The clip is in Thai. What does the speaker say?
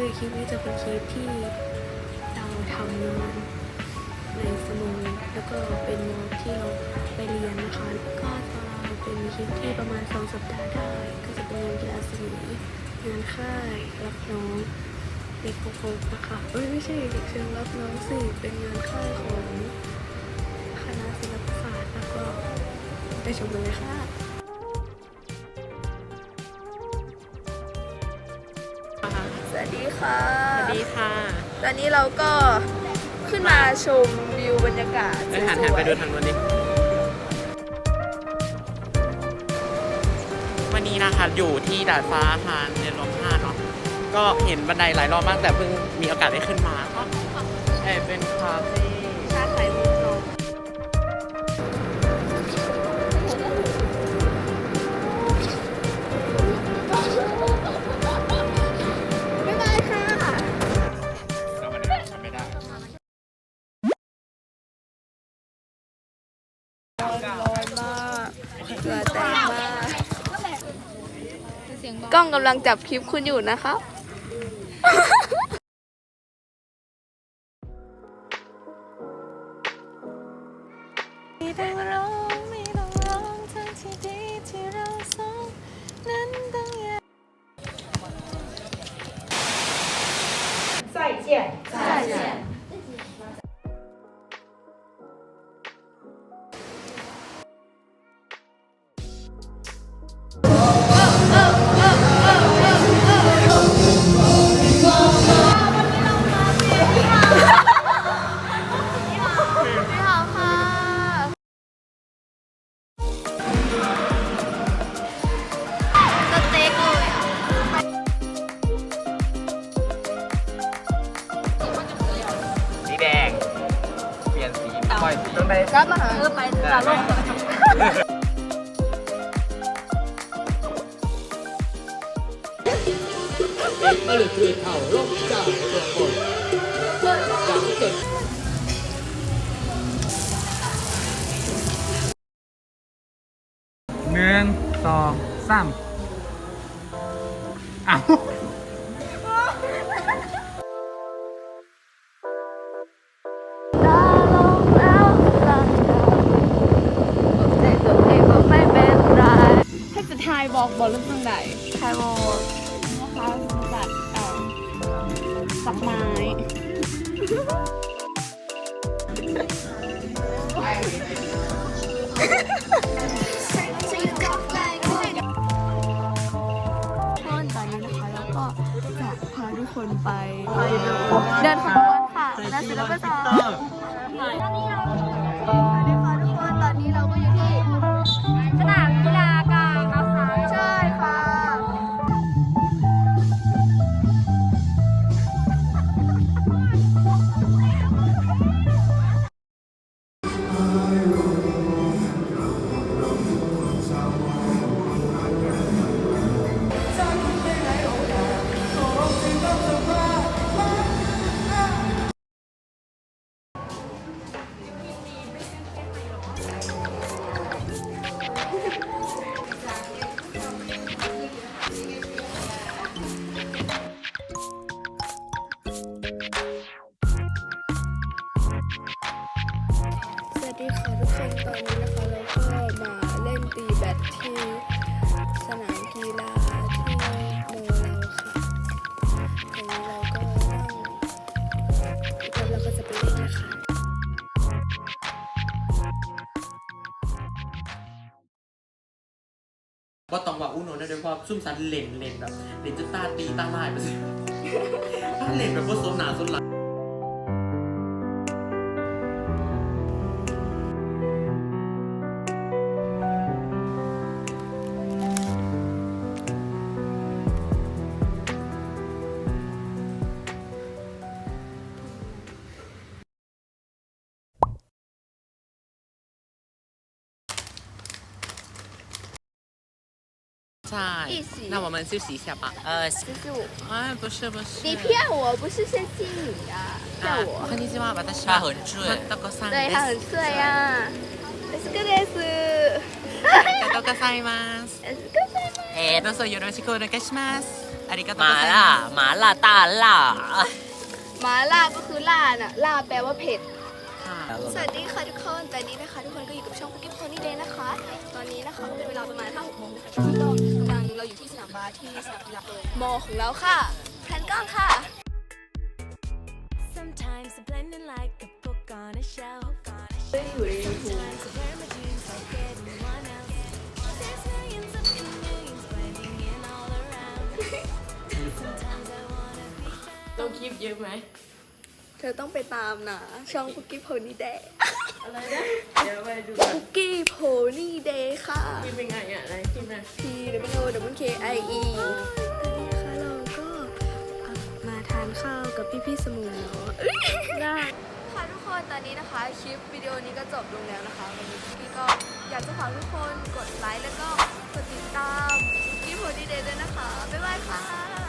คลิปนี้จะเป็นคลิปที่เราทำงานในสมุดแล้วก็เป็นโน้ตที่เราไปเรียนนะคะก็จะเป็นคลิปที่ประมาณสองสัปดาห์ได้ ก็จะเป็นงานกีฬาสีงานค่ายรับน้องเด็กโคกนะคะเอ้ยไม่ใช่เด็กเชิงรับน้องสี่เป็นงานค่ายของคณะศิลปศาสตร์แล้วก็ไปชมกันเลยค่ะ ค่ะ สวัสดีค่ะตอนนี้เราก็ขึ้นมาชมวิวบรรยากาศไปหันสหันวไปยดูทางนู้นดิวันนี้นะคะอยู่ที่ดาดฟ้าอาคารเรียนรวมห้าเนาะก็เห็นบันไดหลายรอบมากแต่เพิ่งมีโอกาสได้ขึ้นมาก็เอ่อเป็นคาเฟ่ชาไข่มุก กล้องกำลังจับคลิปคุณอยู่นะครับไม่ต้อ อยต้นไม้รับมาหาเออไปตลาดหนึ่งสองสามอ้าว บอกบอกเรื่องทางใดไทยโมนะคะจัดเอ่อสักไม้ตอนนี้นะคะแล้วก็จะพาทุกคนไปเดินขบวนค่ะณศิลปศาสตร์สวัสดีค่ะ ดที่สนามกีฬาที่โมเราค่ะตอนนี้เราก็นั่งแล้วเราก็จะไปเล่นนะคะก็ต้องว่าอุ้นนนะโดยเฉพาะซุ่มซันเลนเลนแบบเลนจะตาตีตาลายไปสิถ้าเลนแบบว่าสมหนาสมหลัง ใช่ 一起那我们休息一下吧。呃，这是我哎，不是不是。你骗我不是先亲你呀、骗啊我こんにちは、私は。很醉。どこさん对他很です。帅呀、エスクですありがとうございます。エスクですえー、どうぞよろしくお願いします。ありがとうござい麻辣ます。麻辣大辣， หมาล่าก็คือล่าน่ะ ล่าแปลว่าเผ็ด は ค่ะ สวัสดีค่ะทุกคน ตอนนี้นะคะ ทุกคนก็อยู่กับช่อง Pocket Pony Day นะคะ ตอนนี้นะคะเป็นเวลาประมาณ5 6โมงนะคะ ตอนนี้ก็กำลังเราอยู่ที่สนามบาสที่สนามกีฬามอของเราค่ะแพนกล้องค่ะ Sometimes I'm blending like a book on a shelf. อยู่ใน YouTube Sometimes I wear my dreams like anyone else. There's millions of millions blending in all around. Sometimes I wanna be found. ต้องคลิปเยอะไหม เธอต้องไปตามนะ ช่อง Pocket Pony Day อะไรนะ เดี๋ยวไปดูกัน Pocket Pony Day พิมพ์ยังไงอะไหนพิมพ์นะ P W O W K I E นนี้นะะเราก็มาทานข้าวกับพี่พี่สมุนเนาะได้ค่ะทุกคนตอนนี้นะคะคลิปวิดีโอนี้ก็จบลงแล้วนะคะวันนี้พี่ก็อยากจะฝากทุกคนกดไลค์แล้วก็กดติดตามพี่โพดีเดย์ด้วยนะคะ บ๊ายบายค่ะ